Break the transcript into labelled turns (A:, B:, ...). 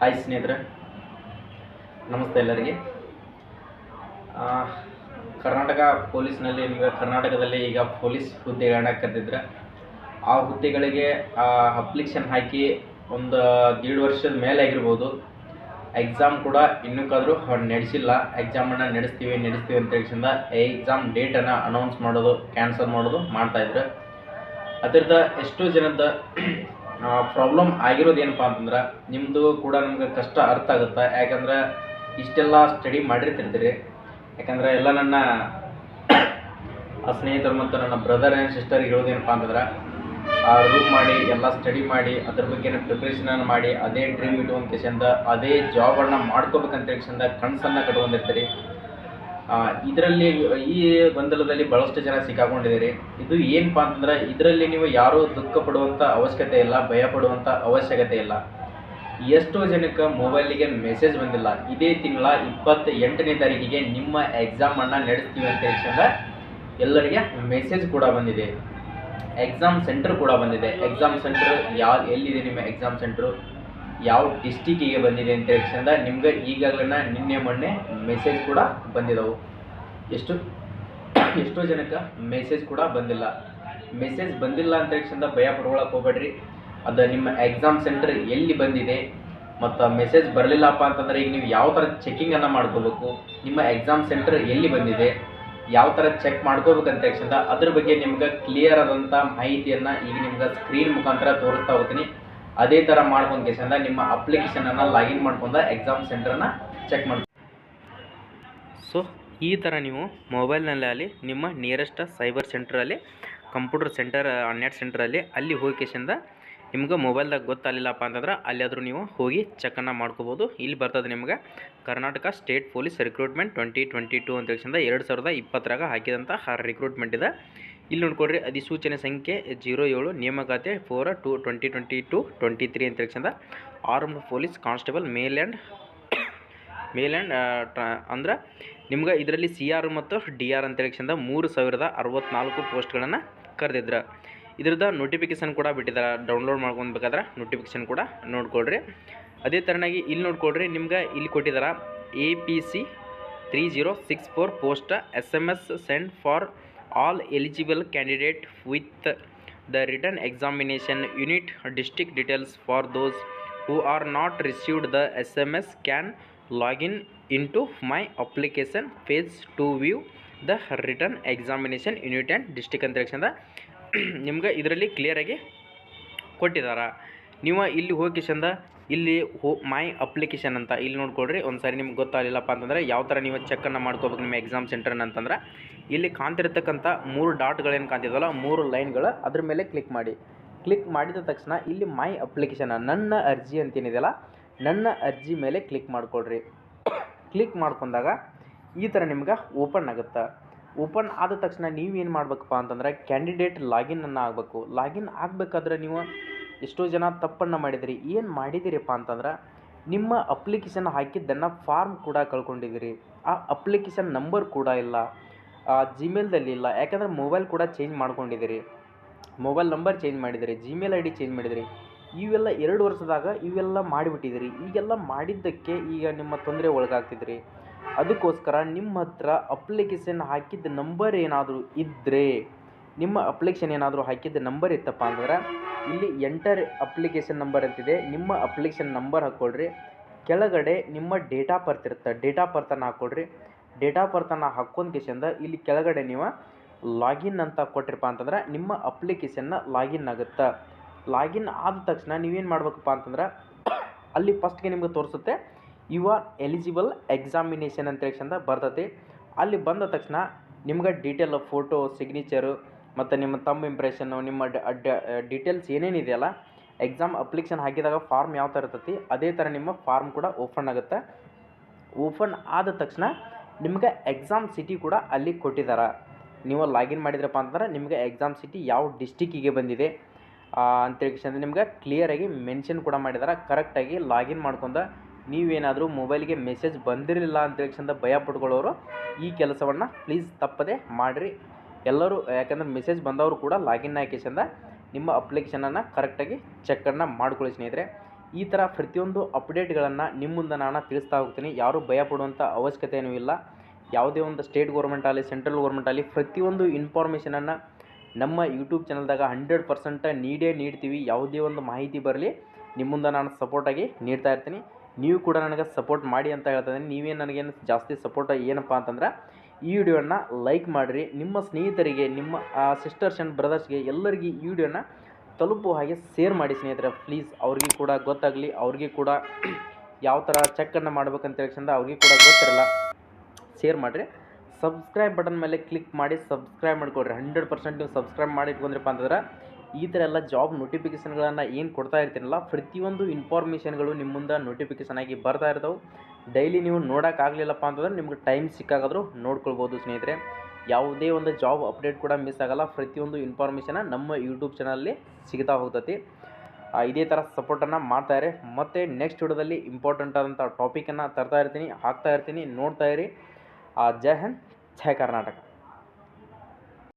A: Hi ಸ್ನೇಹಿತರೆ. ನಮಸ್ತೆ ಎಲ್ಲರಿಗೆ. ಕರ್ನಾಟಕ ಪೊಲೀಸ್ನಲ್ಲಿ ನಿಮಗೆ ಕರ್ನಾಟಕದಲ್ಲಿ ಈಗ ಪೊಲೀಸ್ ಹುದ್ದೆಗಳನ್ನ ಕರೆದಿದ್ರೆ, ಆ ಹುದ್ದೆಗಳಿಗೆ ಅಪ್ಲಿಕೇಶನ್ ಹಾಕಿ ಒಂದು ದೀಡ್ ವರ್ಷದ ಮೇಲೆ ಆಗಿರ್ಬೋದು. ಎಕ್ಸಾಮ್ ಕೂಡ ಇನ್ನೂಕ್ಕಾದರೂ ನಡೆಸಿಲ್ಲ. ಎಕ್ಸಾಮನ್ನು ನಡೆಸ್ತೀವಿ ನಡೆಸ್ತೀವಿ ಅಂತ ಹೇಳಿದ ಎಕ್ಸಾಮ್ ಡೇಟನ್ನು ಅನೌನ್ಸ್ ಮಾಡೋದು ಕ್ಯಾನ್ಸಲ್ ಮಾಡೋದು ಮಾಡ್ತಾಯಿದ್ರು ಅದರಿಂದ ಎಷ್ಟೋ ಜನದ ಪ್ರಾಬ್ಲಮ್ ಆಗಿರೋದು ಏನಪ್ಪ ಅಂತಂದ್ರೆ ನಿಮ್ಮದು ಕೂಡ ನಮ್ಗೆ ಕಷ್ಟ ಅರ್ಥ ಆಗುತ್ತೆ. ಯಾಕಂದ್ರೆ ಇಷ್ಟೆಲ್ಲ ಸ್ಟಡಿ ಮಾಡಿರ್ತಿರ್ತೀರಿ. ಯಾಕಂದ್ರೆ ಎಲ್ಲ ನನ್ನ ಆ ಸ್ನೇಹಿತರು ಮತ್ತು ನನ್ನ ಬ್ರದರ್ ಆ್ಯಂಡ್ ಸಿಸ್ಟರ್ ಹೇಳೋದೇನಪ್ಪ ಅಂತಂದ್ರೆ ರೂಮ್ ಮಾಡಿ, ಎಲ್ಲ ಸ್ಟಡಿ ಮಾಡಿ, ಅದ್ರ ಬಗ್ಗೆ ಪ್ರಿಪ್ರೇಷನನ್ನು ಮಾಡಿ, ಅದೇ ಡ್ರೀಮ್ ಇಟ್ಕೊಂಡ್ ಕೇಸಿಂದ ಅದೇ ಜಾಬನ್ನು ಮಾಡ್ಕೋಬೇಕಂತ ಕೆಸಿಂದ ಕನಸನ್ನು ಕಟ್ಕೊಂಡಿರ್ತೀರಿ. ಇದರಲ್ಲಿ, ಈ ಗೊಂದಲದಲ್ಲಿ ಬಹಳಷ್ಟು ಜನ ಸಿಕ್ಕಾಕೊಂಡಿದ್ದೀರಿ. ಇದು ಏನಪ್ಪಾ ಅಂತಂದ್ರೆ, ಇದರಲ್ಲಿ ನೀವು ಯಾರೂ ದುಃಖ ಪಡುವಂಥ ಅವಶ್ಯಕತೆ ಇಲ್ಲ ಭಯ ಪಡುವಂಥ ಅವಶ್ಯಕತೆ ಇಲ್ಲ. ಎಷ್ಟೋ ಜನಕ್ಕೆ ಮೊಬೈಲಿಗೆ ಮೆಸೇಜ್ ಬಂದಿಲ್ಲ. ಇದೇ ತಿಂಗಳ ಇಪ್ಪತ್ತ ಎಂಟನೇ ತಾರೀಕಿಗೆ ನಿಮ್ಮ ಎಕ್ಸಾಮನ್ನು ನಡೆಸ್ತೀವಿ ಅಂತ ಹೇಳಿದ ಎಲ್ಲರಿಗೆ ಮೆಸೇಜ್ ಕೂಡ ಬಂದಿದೆ. ಎಕ್ಸಾಮ್ ಸೆಂಟರ್ ಕೂಡ ಬಂದಿದೆ. ಎಕ್ಸಾಮ್ ಸೆಂಟರ್ ಯಾವ ಎಲ್ಲಿದೆ ನಿಮ್ಮ ಎಕ್ಸಾಮ್ ಸೆಂಟ್ರು? ಯಾವ ಡಿಸ್ಟಿಕ್ಕಿಗೆ ಬಂದಿದೆ ಅಂತ ಹೇಳಿದ ನಿಮ್ಗೆ ಈಗಾಗಲೇ ನಿನ್ನೆ ಮೊನ್ನೆ ಮೆಸೇಜ್ ಕೂಡ ಬಂದಿದ್ದವು. ಎಷ್ಟು ಎಷ್ಟೋ ಜನಕ್ಕೆ ಮೆಸೇಜ್ ಕೂಡ ಬಂದಿಲ್ಲ. ಮೆಸೇಜ್ ಬಂದಿಲ್ಲ ಅಂತ ಹೇಳಿದ ಭಯ ಪಡ್ಕೊಳಕ್ಕೆ ಹೋಗ್ಬೇಡ್ರಿ. ಅದು ನಿಮ್ಮ ಎಕ್ಸಾಮ್ ಸೆಂಟರ್ ಎಲ್ಲಿ ಬಂದಿದೆ ಮತ್ತು ಮೆಸೇಜ್ ಬರಲಿಲ್ಲಪ್ಪ ಅಂತಂದರೆ ಈಗ ನೀವು ಯಾವ ಥರ ಚೆಕಿಂಗನ್ನು ಮಾಡ್ಕೋಬೇಕು, ನಿಮ್ಮ ಎಕ್ಸಾಮ್ ಸೆಂಟರ್ ಎಲ್ಲಿ ಬಂದಿದೆ, ಯಾವ ಥರ ಚೆಕ್ ಮಾಡ್ಕೋಬೇಕಂತ ಹೇಳಿಸಿಂದ ಅದ್ರ ಬಗ್ಗೆ ನಿಮ್ಗೆ ಕ್ಲಿಯರ್ ಆದಂಥ ಮಾಹಿತಿಯನ್ನು ಈಗ ನಿಮ್ಗೆ ಸ್ಕ್ರೀನ್ ಮುಖಾಂತರ ತೋರಿಸ್ತಾ ಹೋಗ್ತೀನಿ. ಅದೇ ಥರ ಮಾಡ್ಕೊಂಡು ಕೇಸಿಂದ ನಿಮ್ಮ ಅಪ್ಲಿಕೇಶನನ್ನು ಲಾಗಿನ್ ಮಾಡ್ಕೊಂಡ ಎಕ್ಸಾಮ್ ಸೆಂಟ್ರನ್ನ ಚೆಕ್ ಮಾಡಿ ಸೊ ಈ ಥರ ನೀವು ಮೊಬೈಲ್ನಲ್ಲೇ ಅಲ್ಲಿ, ನಿಮ್ಮ ನಿಯರೆಸ್ಟ್ ಸೈಬರ್ ಸೆಂಟ್ರಲ್ಲಿ ಕಂಪ್ಯೂಟರ್ ಸೆಂಟರ್ ನೆಟ್ ಸೆಂಟ್ರಲ್ಲಿ ಅಲ್ಲಿ ಹೋಗಿ ಕೇಸಿಂದ ನಿಮ್ಗೆ ಮೊಬೈಲ್ದಾಗ ಗೊತ್ತಾಗಲಿಲ್ಲಪ್ಪ ಅಂತಂದ್ರೆ ಅಲ್ಲಾದರೂ ನೀವು ಹೋಗಿ ಚೆಕನ್ನು ಮಾಡ್ಕೋಬೋದು. ಇಲ್ಲಿ ಬರ್ತದೆ ನಿಮ್ಗೆ Karnataka state police recruitment twenty twenty two ಅಂತ ಎರಡು ಸಾವಿರದ ಇಪ್ಪತ್ತರಾಗ ಹಾಕಿದಂಥ ರಿಕ್ರೂಟ್ಮೆಂಟ್ ಇದೆ. ಇಲ್ಲಿ ನೋಡ್ಕೊಡ್ರಿ ಅಧಿಸೂಚನೆ ಸಂಖ್ಯೆ ಜೀರೋ ಏಳು, ನೇಮಕಾತಿ four two twenty twenty two twenty three ಅಂತ ಹೇಳಿಸಿಂದ armed police constable male and male and ಅಂದ್ರೆ ನಿಮ್ಗೆ ಇದರಲ್ಲಿ ಸಿ ಆರ್ ಮತ್ತು ಡಿ ಆರ್ ಅಂತ ಹೇಳಿ ಮೂರು ಸಾವಿರದ ಅರವತ್ನಾಲ್ಕು ಪೋಸ್ಟ್ಗಳನ್ನು ಕರೆದಿದ್ರು. ಇದ್ರದ ನೋಟಿಫಿಕೇಶನ್ ಕೂಡ ಬಿಟ್ಟಿದ್ದಾರೆ ಡೌನ್ಲೋಡ್ ಮಾಡ್ಕೊಬೇಕಾದ್ರೆ ನೋಟಿಫಿಕೇಶನ್ ಕೂಡ ನೋಡ್ಕೊಳ್ರಿ. ಅದೇ ಥರನಾಗಿ ಇಲ್ಲಿ ನೋಡ್ಕೊಳ್ರಿ ನಿಮ್ಗೆ ಇಲ್ಲಿ ಕೊಟ್ಟಿದ್ದಾರೆ A P C three zero six four post S M S send for all eligible candidate with the return examination unit district details for those who are not received the S M S can login into my application face to view the return examination unit and district ಅಂತ ಹೇಳಿಂದ ನಿಮ್ಗೆ ಇದರಲ್ಲಿ ಕ್ಲಿಯರಾಗಿ ಕೊಟ್ಟಿದ್ದಾರೆ ನೀವು ಇಲ್ಲಿ ಹೋಗಿ ಚಂದ ಇಲ್ಲಿ ಹೋ, ಮೈ ಅಪ್ಲಿಕೇಶನ್ ಅಂತ ಇಲ್ಲಿ ನೋಡ್ಕೊಳ್ರಿ. ಒಂದು ಸಾರಿ ನಿಮ್ಗೆ ಗೊತ್ತಾಗಲಿಲ್ಲಪ್ಪ ಅಂತಂದರೆ ಯಾವ ಥರ ನೀವು ಚೆಕ್ಕನ್ನು ಮಾಡ್ಕೋಬೇಕು ನಿಮ್ಮ ಎಕ್ಸಾಮ್ ಸೆಂಟರ್ನ ಅಂತಂದ್ರೆ, ಇಲ್ಲಿ ಕಾಣ್ತಿರ್ತಕ್ಕಂಥ ಮೂರು ಡಾಟ್ಗಳೇನು ಕಾಣ್ತಿದ್ವಲ್ಲ, ಮೂರು ಲೈನ್ಗಳು ಅದ್ರ ಮೇಲೆ ಕ್ಲಿಕ್ ಮಾಡಿ. ಕ್ಲಿಕ್ ಮಾಡಿದ ತಕ್ಷಣ ಇಲ್ಲಿ ಮೈ ಅಪ್ಲಿಕೇಶನ್, ನನ್ನ ಅರ್ಜಿ ಅಂತೇನಿದೆಯಲ್ಲ, ನನ್ನ ಅರ್ಜಿ ಮೇಲೆ ಕ್ಲಿಕ್ ಮಾಡ್ಕೊಳ್ರಿ. ಕ್ಲಿಕ್ ಮಾಡ್ಕೊಂಡಾಗ ಈ ಥರ ನಿಮ್ಗೆ ಓಪನ್ ಆಗುತ್ತೆ. ಓಪನ್ ಆದ ತಕ್ಷಣ ನೀವೇನು ಮಾಡ್ಬೇಕಪ್ಪ ಅಂತಂದ್ರೆ ಕ್ಯಾಂಡಿಡೇಟ್ ಲಾಗಿನನ್ನು ಆಗಬೇಕು. ಲಾಗಿನ್ ಆಗಬೇಕಾದ್ರೆ ನೀವು ಎಷ್ಟೋ ಜನ ತಪ್ಪನ್ನು ಮಾಡಿದಿರಿ. ಏನು ಮಾಡಿದಿರಿಪ್ಪ ಅಂತಂದ್ರೆ, ನಿಮ್ಮ ಅಪ್ಲಿಕೇಶನ್ ಹಾಕಿದ್ದನ್ನು ಫಾರ್ಮ್ ಕೂಡ ಕಳ್ಕೊಂಡಿದ್ದೀರಿ. ಆ ಅಪ್ಲಿಕೇಶನ್ ನಂಬರ್ ಕೂಡ ಇಲ್ಲ. ಜಿಮೇಲ್ದಲ್ಲಿ ಇಲ್ಲ. ಯಾಕಂದರೆ ಮೊಬೈಲ್ ಕೂಡ ಚೇಂಜ್ ಮಾಡ್ಕೊಂಡಿದ್ದೀರಿ. ಮೊಬೈಲ್ ನಂಬರ್ ಚೇಂಜ್ ಮಾಡಿದಿರಿ ಜಿಮೇಲ್ ಐ ಡಿ ಚೇಂಜ್ ಮಾಡಿದಿರಿ ಇವೆಲ್ಲ ಎರಡು ವರ್ಷದಾಗ ಇವೆಲ್ಲ ಮಾಡಿಬಿಟ್ಟಿದ್ದೀರಿ. ಈಗೆಲ್ಲ ಮಾಡಿದ್ದಕ್ಕೆ ಈಗ ನಿಮ್ಮ ತೊಂದರೆ ಒಳಗಾಗ್ತಿದ್ರಿ. ಅದಕ್ಕೋಸ್ಕರ ನಿಮ್ಮ ಹತ್ರ ಅಪ್ಲಿಕೇಶನ್ ಹಾಕಿದ್ದ ನಂಬರ್ ಏನಾದರೂ ಇದ್ದರೆ ನಿಮ್ಮ ಅಪ್ಲಿಕೇಶನ್ ಏನಾದರೂ ಹಾಕಿದ್ದ ನಂಬರ್ ಇತ್ತಪ್ಪ ಅಂದ್ರೆ ಇಲ್ಲಿ ಎಂಟರ್ ಅಪ್ಲಿಕೇಶನ್ ನಂಬರ್ ಅಂತಿದೆ. ನಿಮ್ಮ ಅಪ್ಲಿಕೇಶನ್ ನಂಬರ್ ಹಾಕ್ಕೊಳ್ರಿ ಕೆಳಗಡೆ ನಿಮ್ಮ ಡೇಟ್ ಆಫ್ ಬರ್ತ್ ಇರುತ್ತೆ? ಡೇಟ್ ಆಫ್ ಬರ್ತನ್ನು ಹಾಕ್ಕೊಳ್ರಿ ಡೇಟ್ ಆಫ್ ಬರ್ತನ್ನು ಹಾಕ್ಕೊಂಡ್ಕೇಶಿಂದ ಇಲ್ಲಿ ಕೆಳಗಡೆ ನೀವು ಲಾಗಿನ್ ಅಂತ ಕೊಟ್ಟಿರಪ್ಪ ಅಂತಂದ್ರೆ ನಿಮ್ಮ ಅಪ್ಲಿಕೇಶನ್ನ ಲಾಗಿನ್ ಆಗುತ್ತೆ? ಲಾಗಿನ್ ಆದ ತಕ್ಷಣ ನೀವೇನು ಮಾಡ್ಬೇಕಪ್ಪ ಅಂತಂದ್ರೆ ಅಲ್ಲಿ ಫಸ್ಟ್ಗೆ ನಿಮ್ಗೆ ತೋರಿಸುತ್ತೆ. ಯು ಎಲಿಜಿಬಲ್ ಎಕ್ಸಾಮಿನೇಷನ್ ಅಂತ ಹೇಳಿ ಬರ್ತೈತಿ. ಅಲ್ಲಿ ಬಂದ ತಕ್ಷಣ ನಿಮ್ಗೆ ಡೀಟೇಲ್ ಫೋಟೋ ಸಿಗ್ನೇಚರು ಮತ್ತು ನಿಮ್ಮ ತಮ್ಮ ಇಂಪ್ರೆಷನ್ನು ನಿಮ್ಮ ಡೀಟೇಲ್ಸ್ ಏನೇನಿದೆಯಲ್ಲ ಎಕ್ಸಾಮ್ ಅಪ್ಲಿಕೇಶನ್ ಹಾಕಿದಾಗ ಫಾರ್ಮ್ ಯಾವ ಥರ ಇರ್ತತಿ, ಅದೇ ಥರ ನಿಮ್ಮ ಫಾರ್ಮ್ ಕೂಡ ಓಪನ್ ಆಗುತ್ತೆ. ಓಪನ್ ಆದ ತಕ್ಷಣ ನಿಮ್ಗೆ ಎಕ್ಸಾಮ್ ಸಿಟಿ ಕೂಡ ಅಲ್ಲಿ ಕೊಟ್ಟಿದ್ದಾರೆ ನೀವು ಲಾಗಿನ್ ಮಾಡಿದ್ರಪ್ಪ ಅಂತಂದ್ರೆ ನಿಮಗೆ ಎಕ್ಸಾಮ್ ಸಿಟಿ ಯಾವ ಡಿಸ್ಟಿಕ್ಕಿಗೆ ಬಂದಿದೆ. ಅಂತೇಳಿ ನಿಮ್ಗೆ ಕ್ಲಿಯರಾಗಿ ಮೆನ್ಷನ್ ಕೂಡ ಮಾಡಿದ್ದಾರೆ ಕರೆಕ್ಟಾಗಿ ಲಾಗಿನ್ ಮಾಡ್ಕೊಂಡ ನೀವೇನಾದರೂ ಮೊಬೈಲ್ಗೆ ಮೆಸೇಜ್ ಬಂದಿರಲಿಲ್ಲ ಅಂತೇಳಿ ಭಯ ಪಟ್ಕೊಳ್ಳೋರು ಈ ಕೆಲಸವನ್ನು ಪ್ಲೀಸ್ ತಪ್ಪದೆ ಮಾಡಿರಿ. ಎಲ್ಲರೂ, ಯಾಕಂದ್ರೆ ಮೆಸೇಜ್ ಬಂದವರು ಕೂಡ ಲಾಗಿನ್ ಹಾಕಿ ಚಂದ ನಿಮ್ಮ ಅಪ್ಲಿಕೇಶನನ್ನು ಕರೆಕ್ಟಾಗಿ ಚೆಕ್ಕನ್ನು ಮಾಡ್ಕೊಳ್ಳಿ ಸ್ನೇಹಿತರೆ. ಈ ಥರ ಪ್ರತಿಯೊಂದು ಅಪ್ಡೇಟ್ಗಳನ್ನು ನಿಮ್ಮ ಮುಂದೆ ನಾನು ತಿಳಿಸ್ತಾ ಹೋಗ್ತೀನಿ. ಯಾರೂ ಭಯ ಪಡುವಂಥ ಅವಶ್ಯಕತೆ ಏನೂ ಇಲ್ಲ. ಯಾವುದೇ ಒಂದು ಸ್ಟೇಟ್ ಗೌರ್ಮೆಂಟ್ ಆಗಲಿ ಸೆಂಟ್ರಲ್ ಗೌರ್ಮೆಂಟ್ ಆಗಲಿ ಪ್ರತಿಯೊಂದು ಇನ್ಫಾರ್ಮೇಷನನ್ನು ನಮ್ಮ ಯೂಟ್ಯೂಬ್ ಚಾನಲ್ದಾಗ ಹಂಡ್ರೆಡ್ ಪರ್ಸೆಂಟ್ ನೀಡೇ ನೀಡ್ತೀವಿ. ಯಾವುದೇ ಒಂದು ಮಾಹಿತಿ ಬರಲಿ ನಿಮ್ಮ ಮುಂದೆ ನಾನು ಸಪೋರ್ಟಾಗಿ ನೀಡ್ತಾ ಇರ್ತೀನಿ. ನೀವು ಕೂಡ ನನಗೆ ಸಪೋರ್ಟ್ ಮಾಡಿ ಅಂತ ಹೇಳ್ತಾ ಇದ್ದೀನಿ. ನೀವೇನು ನನಗೇನು ಜಾಸ್ತಿ ಸಪೋರ್ಟ್ ಏನಪ್ಪ ಅಂತಂದ್ರೆ ಈ ವಿಡಿಯೋನ ಲೈಕ್ ಮಾಡಿರಿ. ನಿಮ್ಮ ಸ್ನೇಹಿತರಿಗೆ, ನಿಮ್ಮ ಸಿಸ್ಟರ್ಸ್ ಆ್ಯಂಡ್ ಬ್ರದರ್ಸ್ಗೆ ಎಲ್ಲರಿಗೆ ಈ ವಿಡಿಯೋನ ತಲುಪುವ ಹಾಗೆ ಶೇರ್ ಮಾಡಿ ಸ್ನೇಹಿತರೆ. ಪ್ಲೀಸ್ ಅವ್ರಿಗೆ ಕೂಡ ಗೊತ್ತಾಗಲಿ, ಅವ್ರಿಗೆ ಕೂಡ ಯಾವ ಥರ ಚೆಕ್ಕನ್ನು ಮಾಡ್ಬೇಕಂತ ಹೇಳ್ಕೊಂಡು ಅವ್ರಿಗೆ ಕೂಡ ಗೊತ್ತಿರಲ್ಲ. ಶೇರ್ ಮಾಡಿರಿ. ಸಬ್ಸ್ಕ್ರೈಬ್ ಬಟನ್ ಮೇಲೆ ಕ್ಲಿಕ್ ಮಾಡಿ ಸಬ್ಸ್ಕ್ರೈಬ್ ಮಾಡ್ಕೊಡ್ರಿ. ಹಂಡ್ರೆಡ್ ಪರ್ಸೆಂಟ್ ನೀವು ಸಬ್ಸ್ಕ್ರೈಬ್ ಮಾಡಿ ಇಟ್ಕೊಂಡ್ರಪ್ಪ ಅಂತಂದ್ರೆ ಈ ಥರ ಎಲ್ಲ ಜಾಬ್ ನೋಟಿಫಿಕೇಷನ್ಗಳನ್ನು ಏನು ಕೊಡ್ತಾ ಇರ್ತೀನಲ್ಲ ಪ್ರತಿಯೊಂದು ಇನ್ಫಾರ್ಮೇಷನ್ಗಳು ನಿಮ್ಮ ಮುಂದೆ ನೋಟಿಫಿಕೇಷನ್ ಆಗಿ ಬರ್ತಾ ಇರ್ತವೆ. ಡೈಲಿ ನೀವು ನೋಡೋಕ್ಕಾಗಲಿಲ್ಲಪ್ಪ ಅಂತಂದ್ರೆ ನಿಮ್ಗೆ ಟೈಮ್ ಸಿಕ್ಕಾಗಾದರೂ ನೋಡ್ಕೊಳ್ಬೋದು ಸ್ನೇಹಿತರೆ. ಯಾವುದೇ ಒಂದು ಜಾಬ್ ಅಪ್ಡೇಟ್ ಕೂಡ ಮಿಸ್ ಆಗಲ್ಲ, ಪ್ರತಿಯೊಂದು ಇನ್ಫಾರ್ಮೇಷನ ನಮ್ಮ ಯೂಟ್ಯೂಬ್ ಚಾನಲಲ್ಲಿ ಸಿಗ್ತಾ ಹೋಗ್ತತಿ. ಇದೇ ಥರ ಸಪೋರ್ಟನ್ನು ಮಾಡ್ತಾಯಿರಿ ಮತ್ತು ನೆಕ್ಸ್ಟ್ ವಿಡಿಯೋದಲ್ಲಿ ಇಂಪಾರ್ಟೆಂಟ್ ಆದಂಥ ಟಾಪಿಕನ್ನು ತರ್ತಾ ಇರ್ತೀನಿ, ಹಾಕ್ತಾ ಇರ್ತೀನಿ, ನೋಡ್ತಾ ಇರಿ. ಜೈ ಹಿಂದ್, ಜೈ ಕರ್ನಾಟಕ.